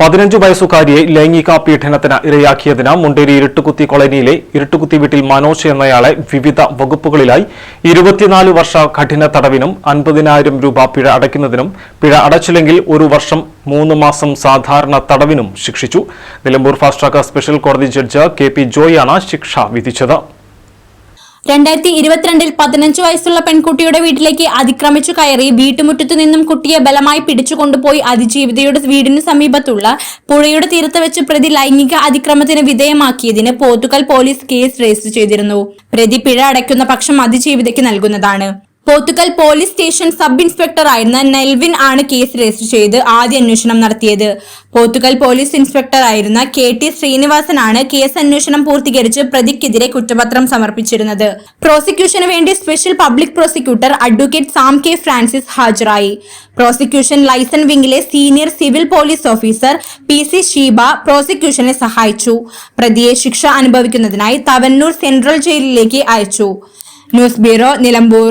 പതിനഞ്ചു വയസ്സുകാരിയെ ലൈംഗിക പീഡനത്തിന് ഇരയാക്കിയതിന് മുണ്ടേരി ഇരുട്ടുകുത്തി കോളനിയിലെ ഇരുട്ടുകുത്തി വീട്ടിൽ മനോജ് എന്നയാളെ വിവിധ വകുപ്പുകളിലായി ഇരുപത്തിനാല് വർഷ കഠിന തടവിനും അൻപതിനായിരം രൂപ പിഴ അടയ്ക്കുന്നതിനും പിഴ അടച്ചില്ലെങ്കിൽ ഒരു വർഷം മൂന്ന് മാസം സാധാരണ തടവിനും ശിക്ഷിച്ചു. നിലമ്പൂർ ഫാസ്റ്റ് ട്രാക്ക് സ്പെഷ്യൽ കോടതി ജഡ്ജ് കെ പി ജോയാണ് ശിക്ഷ വിധിച്ചത്. രണ്ടായിരത്തി ഇരുപത്തിരണ്ടിൽ പതിനഞ്ച് വയസ്സുള്ള പെൺകുട്ടിയുടെ വീട്ടിലേക്ക് അതിക്രമിച്ചു കയറി വീട്ടുമുറ്റത്തു നിന്നും കുട്ടിയെ ബലമായി പിടിച്ചുകൊണ്ടുപോയി അതിജീവിതയുടെ വീടിനു സമീപത്തുള്ള പുഴയുടെ തീരത്ത് വെച്ച് പ്രതി ലൈംഗിക അതിക്രമത്തിന് വിധേയമാക്കിയതിന് പോത്തുകൽ പോലീസ് കേസ് രജിസ്റ്റർ ചെയ്തിരുന്നു. പ്രതി പിഴ അടയ്ക്കുന്ന പക്ഷം അതിജീവിതയ്ക്ക് നൽകുന്നതാണ്. Pothukal police station sub inspector ആയിരുന്ന നെൽവിൻ ആണ് കേസ് രജിസ്റ്റർ ചെയ്ത് ആദ്യ അന്വേഷണം നടത്തിയത്. പോത്തുക്കൽ പോലീസ് ഇൻസ്പെക്ടർ ആയിരുന്ന കെ ടി ശ്രീനിവാസനാണ് കേസ് അന്വേഷണം പൂർത്തീകരിച്ച് പ്രതിക്കെതിരെ കുറ്റപത്രം സമർപ്പിച്ചിരുന്നത്. പ്രോസിക്യൂഷന് വേണ്ടി special public prosecutor advocate Sam K Francis ഹാജരായി. Prosecution liaison വിംഗിലെ senior civil police officer P C Sheeba പ്രോസിക്യൂഷനെ സഹായിച്ചു. പ്രതിയെ ശിക്ഷ അനുഭവിക്കുന്നതിനായി തവന്നൂർ സെൻട്രൽ ജയിലിലേക്ക് അയച്ചു. News bureau Nilambur.